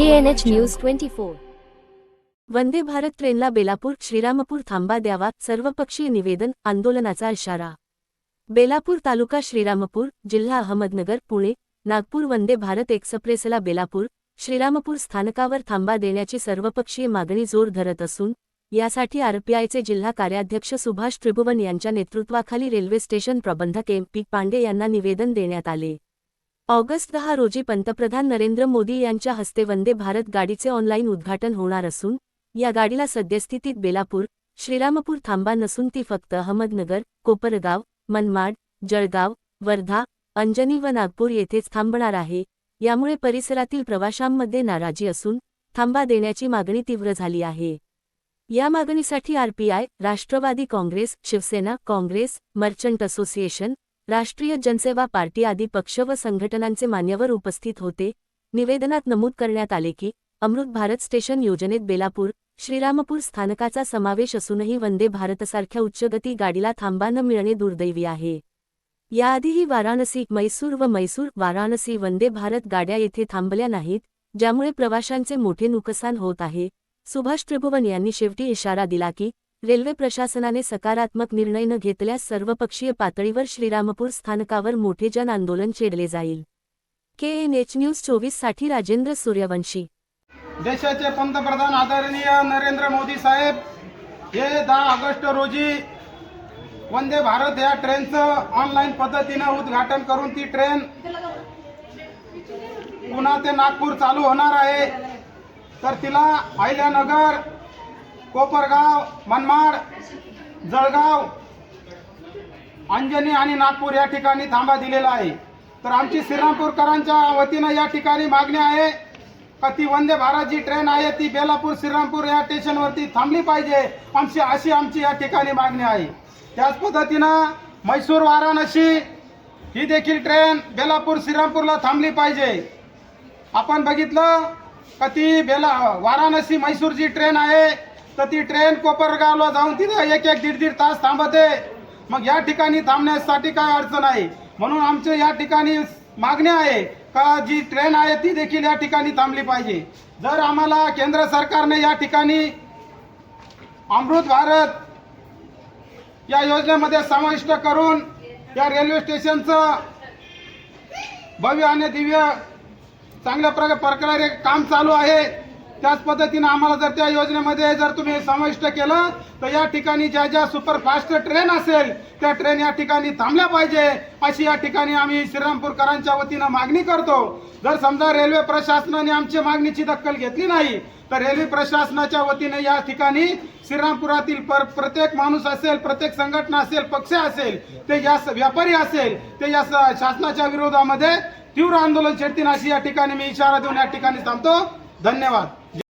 KNH News 24. Vande Bharat ट्रेनला बेलापूर श्रीरामपूर थांबा द्यावा सर्वपक्षीय निवेदन आंदोलनाचा इशारा बेलापूर तालुका श्रीरामपूर जिल्हा अहमदनगर पुणे नागपूर वंदे भारत एक्सप्रेसला बेलापूर श्रीरामपूर स्थानकावर थांबा देण्याची सर्वपक्षीय मागणी जोर धरत असून यासाठी आरपीआयचे जिल्हा कार्याध्यक्ष सुभाष त्रिभुवन यांच्या नेतृत्वाखाली रेल्वे स्टेशन प्रबंधक एम पी पांडे यांना निवेदन देण्यात आले ऑगस्ट दहा रोजी पंतप्रधान नरेंद्र मोदी यांच्या हस्ते वंदे भारत गाडीचे ऑनलाईन उद्घाटन होणार असून या गाडीला सद्यस्थितीत बेलापूर श्रीरामपूर थांबा नसून ती फक्त अहमदनगर कोपरगाव मनमाड जळगाव वर्धा अंजनी व नागपूर येथेच थांबणार आहे. यामुळे परिसरातील प्रवाशांमध्ये नाराजी असून थांबा देण्याची मागणी तीव्र झाली आहे. या मागणीसाठी RPI Rashtravadi Congress Shivsena Congress merchant association Rashtriya Jansewa party आदी पक्ष व संघटनांचे मान्यवर उपस्थित होते. निवेदनात नमूद करण्यात आले की अमृत भारत स्टेशन योजनेत बेलापूर श्रीरामपूर स्थानकाचा समावेश असूनही वंदे भारतसारख्या उच्चगती गाडीला थांबा न मिळणे दुर्दैवी आहे. याआधीही वाराणसी मैसूर व मैसूर वाराणसी वंदे भारत गाड्या येथे थांबल्या नाहीत ज्यामुळे प्रवाशांचे मोठे नुकसान होत आहे. सुभाष त्रिभुवन यांनी शेवटी इशारा दिला की रेल्वे प्रशासनाने सकारात्मक निर्णय न घेतल्यास सर्वपक्षीय पातळीवर श्रीरामपूर स्थानकावर मोठे जन आंदोलन छेडले जाईल. के एन एच न्यूज चोवीससाठी राजेंद्र सूर्यवंशी. देशाचे पंतप्रधान आदरणीय नरेंद्र मोदी साहेब हे दहा ऑगस्ट रोजी वंदे भारत या ट्रेनचं ऑनलाईन पद्धतीनं उद्घाटन करून ती ट्रेन पुणा ते नागपूर चालू होणार आहे. तर तिला अहिल्यानगर कोपरगाव मनमाड जळगाव अंजनी आणि नागपूर या ठिकाणी थांबा दिलेला आहे. तर आमची श्रीरामपूरकरांच्या वतीनं या ठिकाणी मागणी आहे का ती वंदे भारत जी ट्रेन आहे ती बेलापूर श्रीरामपूर या स्टेशनवरती थांबली पाहिजे आमची अशी आमची या ठिकाणी मागणी आहे. त्याच पद्धतीनं म्हैसूर वाराणसी ही देखील ट्रेन बेलापूर श्रीरामपूरला थांबली पाहिजे. आपण बघितलं का ती बेला वाराणसी मैसूर जी ट्रेन आहे तर ती ट्रेन कोपरगावला जाऊन तिथे एक एक दीड दीड तास थांबते. मग या ठिकाणी थांबण्यासाठी काय अडचण आहे? म्हणून आमचं या ठिकाणी मागणी आहे का जी ट्रेन आहे ती देखील या ठिकाणी थांबली पाहिजे. जर आम्हाला केंद्र सरकारने या ठिकाणी अमृत भारत या योजनेमध्ये समाविष्ट करून या रेल्वे स्टेशनचं भव्य आणि दिव्य चांगल्या प्रकारे काम चालू आहे. त्याच पद्धतीनं आम्हाला जर त्या योजनेमध्ये जर तुम्ही समाविष्ट केलं तर या ठिकाणी ज्या ज्या सुपरफास्ट ट्रेन असेल त्या ट्रेन या ठिकाणी थांबल्या पाहिजे. अशी या ठिकाणी आम्ही श्रीरामपूरकरांच्या वतीनं मागणी करतो. जर समजा रेल्वे प्रशासनाने आमच्या मागणीची दखल घेतली नाही तर रेल्वे प्रशासनाच्या वतीने या ठिकाणी श्रीरामपुरातील पर प्रत्येक माणूस असेल प्रत्येक संघटना असेल पक्ष असेल ते या स- व्यापारी असेल ते या स- शासनाच्या विरोधामध्ये तीव्र आंदोलन छेडतील अशी या ठिकाणी मी इशारा देऊन या ठिकाणी थांबतो. धन्यवाद.